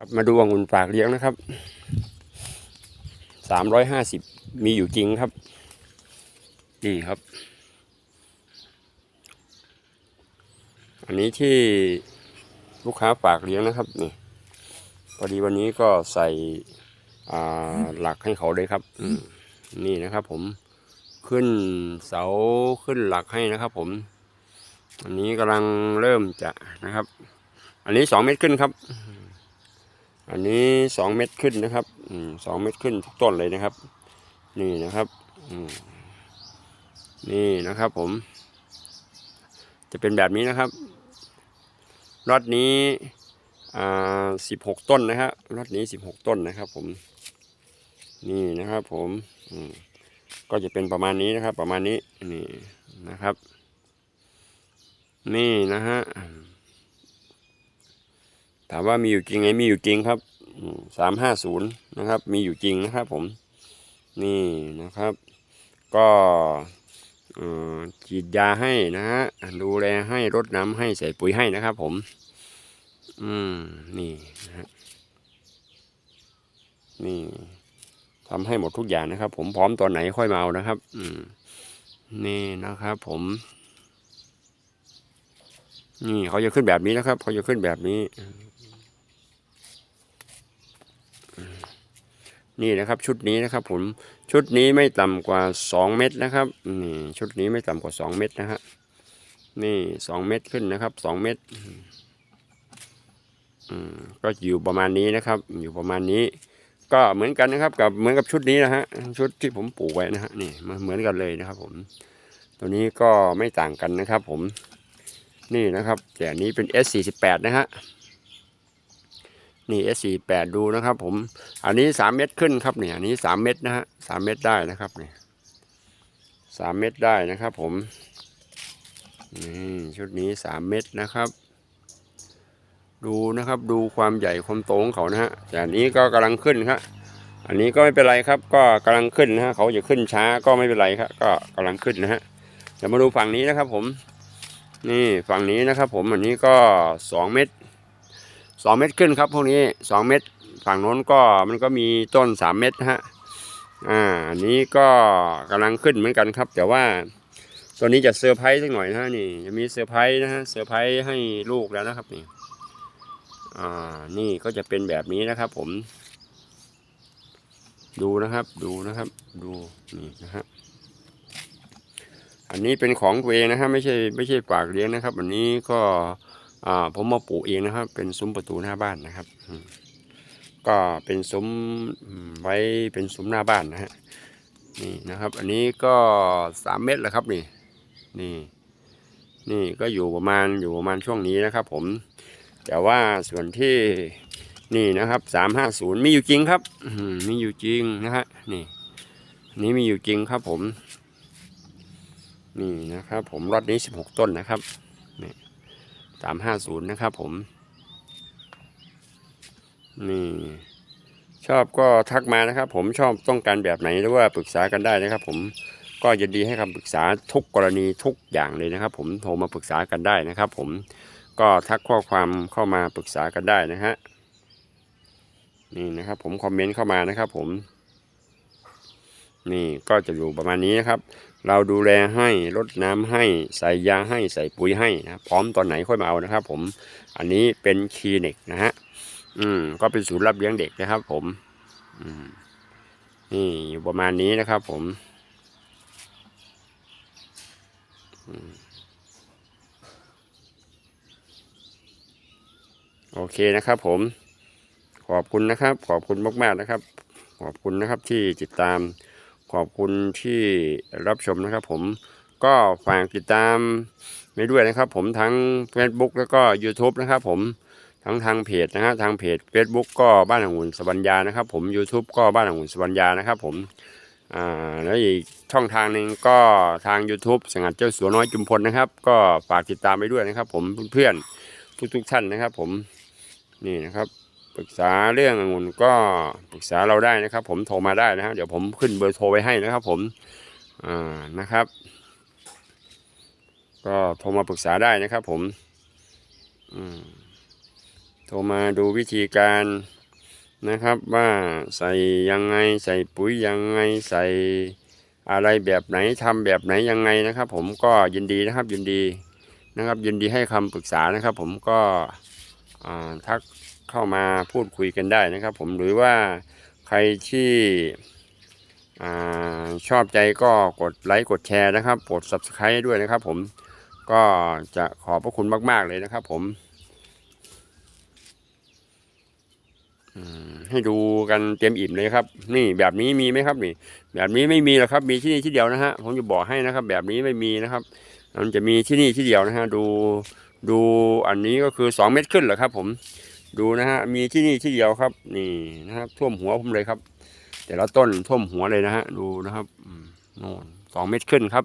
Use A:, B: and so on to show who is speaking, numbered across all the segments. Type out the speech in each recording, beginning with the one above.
A: ครับมาดูองุ่นฝากเลี้ยงนะครับ สามร้อยห้าสิบมีอยู่จริงครับ นี่ครับ อันนี้ที่ลูกค้าฝากเลี้ยงนะครับนี่พอดีวันนี้ก็ใส่หลักให้เขาเลยครับนี่นะครับ ผมขึ้นเสาขึ้นหลักให้นะครับ ผม อันนี้กำลังเริ่มจะนะครับ อันนี้สองเมตรขึ้นครับ อันนี้สองเม็ดขึ้นนะครับสองเม็ดขึ้นทุกต้นเลยนะครับ นี่นะครับนี่นะครับผม จะเป็นแบบนี้นะครับรอดนี้อ่าสิบหกต้นนะครับรอดนี้สิบหกต้นนะครับผม นี่นะครับผมก็จะเป็นประมาณนี้นะครับ ประมาณนี้นี่นะครับ นี่นะฮะ ถามว่ามีอยู่จริงไหมมีอยู่จริงครับสามห้าศูนย์นะครับ มีอยู่จริงนะครับผมนี่นะครับ ก็ฉีดยาให้นะฮะดูแลให้รดน้ำให้ใส่ปุ๋ยให้นะครับผม อืมนี่นะฮะนี่ทำให้หมดทุกอย่างนะครับ ผมพร้อมตอนไหนค่อยมาเอานะครับ อืมนี่นะครับผม นี่เขาจะขึ้นแบบนี้นะครับเขาจะขึ้นแบบนี้ นี่นะครับชุดนี้นะครับผมชุดนี้ไม่ต่ำกว่าสองเม็ดนะครับนี่ชุดนี้ไม่ต่ำกว่าสองเม็ดนะฮะนี่สองเม็ดขึ้นนะครับสองเม็ดอืมก็อยู่ประมาณนี้นะครับ อยู่ประมาณนี้ ก็เหมือนกันนะครับ กับเหมือนกับชุดนี้นะฮะชุดที่ผมปลูกไว้นะฮะนี่มันเหมือนกันเลยนะครับ ผม ตัวนี้ก็ไม่ต่างกันนะครับ ผมนี่นะครับแต่อันนี้เป็น S48 นะฮะ นี่ S48 ดูนะครับผม อันนี้สามเม็ดขึ้นครับเนี่ยอันนี้สามเม็ดนะฮะสามเม็ดได้นะครับเนี่ยสามเม็ดได้นะครับผมนี่ชุดนี้สามเม็ดนะครับ ดูนะครับดูความใหญ่ความโตของเขานะฮะแต่อันนี้ก็กำลังขึ้นครับอันนี้ก็ไม่เป็นไรครับ ก็กำลังขึ้นนะฮะเขาจะขึ้นช้าก็ไม่เป็นไรครับ ก็กำลังขึ้นนะฮะเดี๋ยวมาดูฝั่งนี้นะครับผม นี่ฝั่งนี้นะครับผมอันนี้ก็สองเม็ด สองเม็ดขึ้นครับพวกนี้สองเม็ดฝั่งโน้นก็มันก็มีต้นสามเม็ดฮะอ่าอันนี้ก็กำลังขึ้นเหมือนกันครับ แต่ว่าตัวนี้จะเซอร์ไพรส์สักหน่อยนะฮะนี่จะมีเซอร์ไพรส์นะฮะเซอร์ไพรส์ให้ลูกแล้วนะครับนี่อ่านี่ก็จะเป็นแบบนี้นะครับ ผม ดูนะครับ ดูนะครับ ดูนี่นะฮะอันนี้เป็นของตัวเองนะฮะไม่ใช่ไม่ใช่ฝากเลี้ยงนะครับ อันนี้ก็ ผมมาปลูกเองนะครับ เป็นซุ้มประตูหน้าบ้านนะครับ ก็เป็นซุ้มไว้เป็นซุ้มหน้าบ้านนะฮะนี่นะครับ อันนี้ก็สามเมตรแล้วครับนี่นี่ นี่ก็อยู่ประมาณอยู่ประมาณช่วงนี้นะครับ ผม แต่ว่าส่วนที่นี่นะครับสามห้าศูนย์มีอยู่จริงครับมีอยู่จริงนะฮะนี่นนี้มีอยู่จริงครับผม นี่นะครับ ผมรอดนี้สิบหกต้นนะครับ สามห้าศูนย์นะครับผมนี่ชอบก็ทักมานะครับ ผมชอบต้องการแบบไหนหรือว่าปรึกษากันได้นะครับ ผมก็ยินดีให้คำปรึกษาทุกกรณีทุกอย่างเลยนะครับ ผมโทรมาปรึกษากันได้นะครับ ผมก็ทักข้อความเข้ามาปรึกษากันได้นะฮะนี่นะครับ ผมคอมเมนต์เข้ามานะครับ ผม นี่ก็จะอยู่ประมาณนี้นะครับ เราดูแลให้รดน้ำให้ใส่ยาให้ใส่ปุ๋ยให้นะพร้อมตอนไหนค่อยมาเอานะครับ ผมอันนี้เป็นคลินิกนะฮะอืมก็เป็นศูนย์รับเลี้ยงเด็กนะครับ ผมอืมนี่อยู่ประมาณนี้นะครับ ผมอืมโอเคนะครับผม ขอบคุณนะครับ ขอบคุณมากๆนะครับ ขอบคุณนะครับที่ติดตาม ขอบคุณที่รับชมนะครับผมก็ฝากติดตามไปด้วยนะครับ ผมทั้ง Facebook แล้วก็ YouTube นะครับ ผมทั้งทางเพจนะฮะทางเพจ Facebook ก็บ้านองุ่นสวรรยานะครับ ผม YouTube ก็บ้านองุ่นสวรรยานะครับผมอ่าแล้วอีกช่องทางหนึ่งก็ทาง YouTube สงัดเจ้าสัวน้อยจุมพลนะครับ ก็ฝากติดตามไปด้วยนะครับ ผมเพื่อนๆทุกๆท่านนะครับ ผมนี่นะครับ ปรึกษาเรื่ององุ่นก็ปรึกษาเราได้นะครับ ผมโทรมาได้นะฮะเดี๋ยวผมขึ้นเบอร์โทรไว้ให้นะครับ ผมอ่านะครับ ก็โทรมาปรึกษาได้นะครับ ผมอืมโทรมาดูวิธีการนะครับว่าใส่ยังไงใส่ปุ๋ยยังไงใส่อะไรแบบไหนทำแบบไหนยังไงนะครับ ผมก็ยินดีนะครับยินดีนะครับ ยินดีให้คำปรึกษานะครับ ผมก็ทัก เข้ามาพูดคุยกันได้นะครับ ผมหรือว่าใครที่อชอบใจก็กดไลค์กดแชร์นะครับกด subscribe ด้วยนะครับ ผมก็จะขอบพระคุณมาก ๆ เลยนะครับ ผมให้ดูกันเต็มอิ่มเลยครับ นี่แบบนี้มีไหมครับนี่ แบบนี้ไม่มีหรอกครับ มีที่นี่ที่เดียวนะฮะผมจะบอกให้นะครับ แบบนี้ไม่มีนะครับมันจะมีที่นี่ที่เดียวนะฮะดูดูอันนี้ก็คือสองเมตรขึ้นเหรอครับ ผม ดูนะฮะมีที่นี่ที่เดียวครับ นี่นะครับ ท่วมหัวผมเลยครับ แต่ละต้นท่วมหัวเลยนะฮะดูนะครับอืมโน่นสองเมตรขึ้นครับ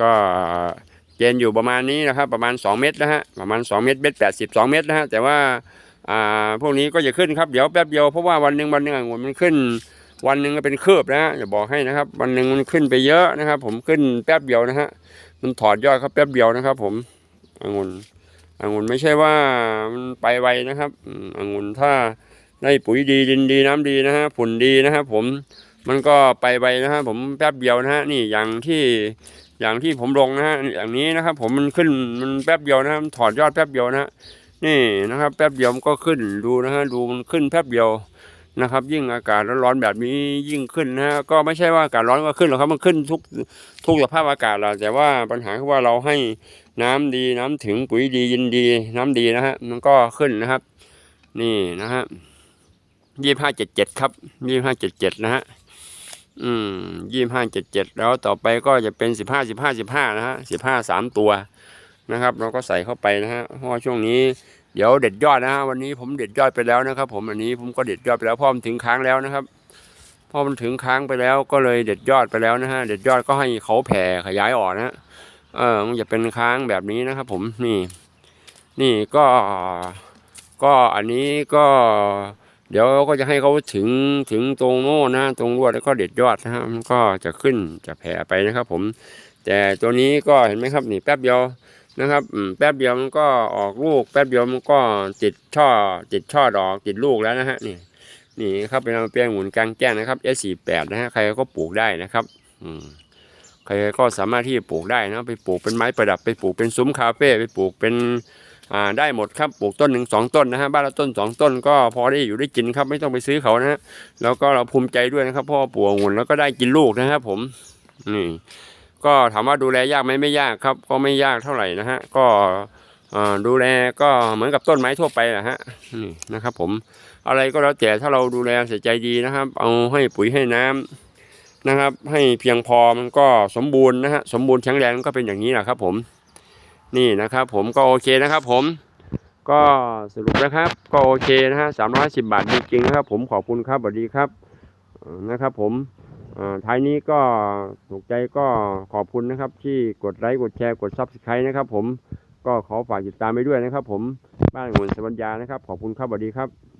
A: ก็เกณฑ์อยู่ประมาณนี้นะครับ ประมาณสองเมตรนะฮะประมาณสองเมตรเมตรแปดสิบสองเมตรนะฮะแต่ว่าอ่าพวกนี้ก็จะขึ้นครับเดี๋ยวแป๊บเดียวเพราะว่าวันหนึ่งวันหนึ่งองุ่นมันขึ้น วันหนึ่งก็เป็นเคือบนะฮะจะบอกให้นะครับ วันหนึ่งมันขึ้นไปเยอะนะครับ ผมขึ้นแป๊บเดียวนะฮะมันถอดยอดครับแป๊บเดียวนะครับ ผมองุ่น องุ่นไม่ใช่ว่ามันไปไวนะครับองุ่นถ้าได้ปุ๋ยดีดินดีน้ำดีนะฮะผลดีนะครับผมมันก็ไปไวนะฮะผมแป๊บเดียวนะฮะนี่อย่างที่อย่างที่ผมลงนะฮะอย่างนี้นะครับ ผมมันขึ้นมันแป๊บเดียวนะฮะมันถอดยอดแป๊บเดียวนะฮะนี่นะครับ แป๊บเดียวมันก็ขึ้นดูนะฮะดูมันขึ้นแป๊บเดียว นะครับ ยิ่งอากาศร้อนๆแบบนี้ยิ่งขึ้นนะฮะก็ไม่ใช่ว่าอากาศร้อนก็ขึ้นหรอกครับมันขึ้นทุกทุกสภาพอากาศแหละแต่ว่าปัญหาคือว่าเราให้น้ำดีน้ำถึงปุ๋ยดียินดี น้ำดีนะฮะมันก็ขึ้นนะครับ นี่นะฮะยี่ห้าเจ็ดเจ็ดครับยี่ห้าเจ็ดเจ็ดนะฮะอืมยี่ห้าเจ็ดเจ็ดแล้วต่อไปก็จะเป็นสิบห้าสิบห้าสิบห้านะฮะสิบห้าสามตัวนะครับ เราก็ใส่เข้าไปนะฮะเพราะว่าช่วงนี้ เดี๋ยวเด็ดยอดนะฮะวันนี้ผมเด็ดยอดไปแล้วนะครับ ผมอันนี้ผมก็เด็ดยอดไปแล้วพราะมันถึงค้างแล้วนะครับพอมันถึงค้างไปแล้วก็เลยเด็ดยอดไปแล้วนะฮะเด็ดยอดก็ให้เขาแผ่ขยายออกนะเออมันจะเป็นค้างแบบนี้นะครับ ผมนี่ นี่ก็ก็อันนี้ก็ เดี๋ยวก็จะให้เขาถึงถึงตรงโน้นนะ ตรงรวดแล้วก็เด็ดยอดนะฮะมันก็จะขึ้นจะแผ่ไปนะครับ ผม แต่ตัวนี้ก็เห็นไหมครับ นี่แป๊บเดียว นะครับแป๊บเดียวมันก็ออกลูก แป๊บเดียวมันก็ติดช่อติดช่อดอกติดลูกแล้วนะฮะนี่นี่ครับเป็นเปียงหมุนกลางแจ้งนะครับ S48 นะฮะใครก็ปลูกได้นะครับอืมใครก็สามารถที่จะปลูกได้นะไปปลูกเป็นไม้ประดับไปปลูกเป็นซุ้มคาเฟ่ไปปลูกเป็นอ่าได้หมดครับปลูกต้นหนึ่งสองต้นนะฮะบ้านละต้นสองต้นก็พอได้อยู่ได้กินครับไม่ต้องไปซื้อเขานะฮะแล้วก็เราภูมิใจด้วยนะครับพ่อปลูกองุ่นแล้วก็ได้กินลูกนะครับผมนี่ ก็ถามว่าดูแลยากไหมไม่ยากครับ ก็ไม่ยากเท่าไหร่นะฮะก็ดูแลก็เหมือนกับต้นไม้ทั่วไปแหละฮะนี่นะครับ ผมอะไรก็แล้วแต่ถ้าเราดูแลใส่ใจดีนะครับ เอาให้ปุ๋ยให้น้ำนะครับ ให้เพียงพอมันก็สมบูรณ์นะฮะสมบูรณ์แข็งแรงก็เป็นอย่างนี้แหละครับ ผม นี่นะครับ ผมก็โอเคนะครับ ผมก็สรุปนะครับ ก็โอเคนะฮะสามร้อยสิบบาทจริงๆนะครับ ผมขอบคุณครับสวัสดีครับนะครับ ผม ท้ายนี้ก็ถูกใจก็ขอบคุณนะครับ ที่กดไลค์กดแชร์กดซับสไครต์นะครับ ผมก็ขอฝากติดตามไปด้วยนะครับ ผมบ้านองุ่นสวัญญานะครับ ขอบคุณครับสวัสดีครับ